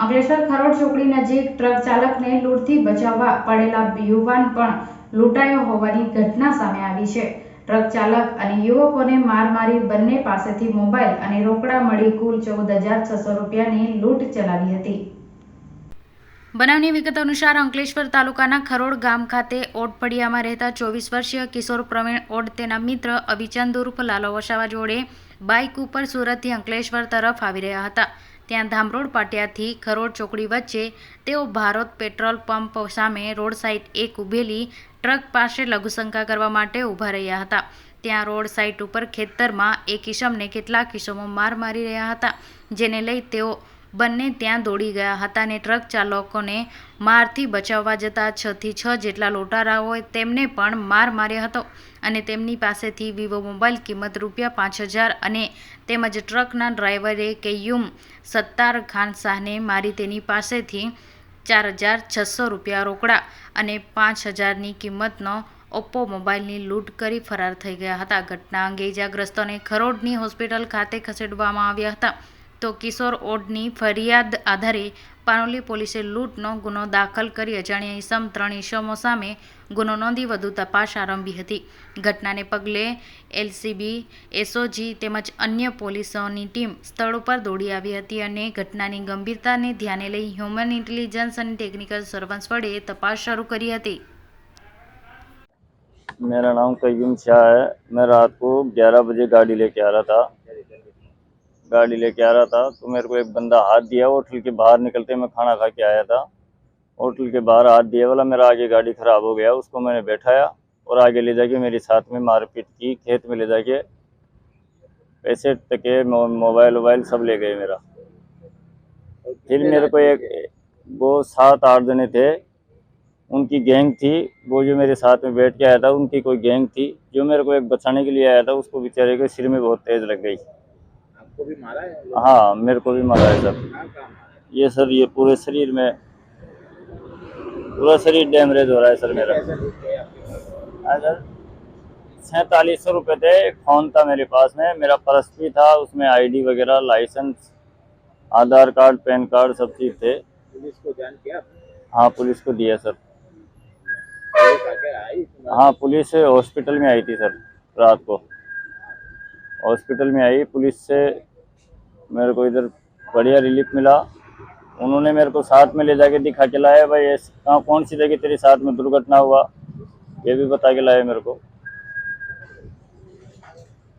અંકલેશ્વર ખરોડ ચોકડી નજીક ટ્રક ચાલકને લૂંટથી બચાવવા પડેલા યુવાન પણ લૂંટાયો હોવાની ઘટના સામે આવી છે ટ્રક ચાલક અને યુવકોને માર મારી બંને પાસેથી મોબાઈલ અને રોકડા મળી કુલ ચૌદ હજાર છસો રૂપિયાની લૂંટ ચલાવી હતી બનાવની વિગત અનુસાર અંકલેશ્વર તાલુકાના ખરોડ ગામ ખાતે ઓટપડિયામાં રહેતા ચોવીસ વર્ષીય કિશોર પ્રવીણ ઓડ તેના મિત્ર અભિચંદ ઉર્ફ લાલો વસાવા જોડે બાઇક ઉપર સુરતથી અંકલેશ્વર તરફ આવી રહ્યા હતા ત્યાં ધામરોડ પાટિયાથી ખરોડ ચોકડી વચ્ચે તેઓ ભારત પેટ્રોલ પંપ સામે રોડ સાઇડ એક ઊભેલી ટ્રક પાસે લઘુશંકા કરવા માટે ઊભા રહ્યા હતા ત્યાં રોડ સાઇડ ઉપર ખેતરમાં એક કિસમને કેટલાક કિસમો માર મારી રહ્યા હતા જેને લઈ તેઓ બંને ત્યાં દોડી ગયા હતા અને ટ્રક ચાલકોને મારથી બચાવવા જતાં છથી છ જેટલા લૂંટારાઓએ તેમને પણ માર માર્યો હતો અને તેમની પાસેથી વિવો મોબાઈલ કિંમત રૂપિયા પાંચ હજાર અને તેમજ ટ્રકના ડ્રાઈવરે કેયુમ સત્તાર ખાન શાહને મારી તેની પાસેથી ચાર હજાર છસો રૂપિયા રોકડા અને પાંચ હજારની કિંમતનો ઓપ્પો મોબાઈલની લૂંટ કરી ફરાર થઈ ગયા હતા ઘટના અંગે ઇજાગ્રસ્તોને ખરોડની હોસ્પિટલ ખાતે ખસેડવામાં આવ્યા હતા તો કિશોર ઓડની ફરિયાદ આધારે પાનોલી પોલીસે લૂંટનો ગુનો દાખલ કરી અજાણ્યા ઇસમ ત્રણીશોમો સામે ગુનો નોંધી વધુ તપાસ આરંભી હતી ઘટનાને પગલે એલસીબી એસઓજી તેમજ અન્ય પોલીસની ટીમ સ્થળ પર દોડી આવી હતી અને ઘટનાની ગંભીરતાને ધ્યાને લઈ હ્યુમન ઇન્ટેલિજન્સ અને ટેકનિકલ સર્વેન્સ વડે તપાસ શરૂ કરી હતી મેરા નામ કયું છે મે રાત કો 11 વાગ્યે ગાડી લેકે આ રહા થા गाड़ी लेके आ रहा था तो मेरे को एक बंदा हाथ दिया होटल के बाहर निकलते मैं खाना खा के आया था होटल के बाहर हाथ दिया वाला मेरा आगे गाड़ी ख़राब हो गया उसको मैंने बैठाया और आगे ले जाके मेरे साथ में मारपीट की खेत में ले जाके पैसे तके मोबाइल वोबाइल सब ले गए मेरा फिर मेरे को एक वो सात आठ जने थे उनकी गैंग थी वो जो मेरे साथ में बैठ के आया था उनकी कोई गैंग थी जो मेरे को एक बचाने के लिए आया था उसको बेचारे के सिर में बहुत तेज़ लग गई आपको भी मारा है हाँ मेरे को भी मारा है सर ये सर ये पूरे शरीर में पूरा शरीर डैमरेज हो रहा है सर मेरा हाँ सर सौ रुपये थे एक फ़ोन था मेरे पास में मेरा पर्स भी था उसमें आईडी वगैरह licence Aadhaar card PAN card सब चीज़ थे पुलिस को जान किया हाँ पुलिस को दिया सर हाँ पुलिस हॉस्पिटल में आई थी सर रात को हॉस्पिटल में आई पुलिस से मेरे को इधर बढ़िया रिलीफ मिला उन्होंने मेरे को साथ में ले जाके दिखा के लाया भाई कहाँ कौन सी जगह तेरे साथ में दुर्घटना हुआ ये भी बता के लाया मेरे को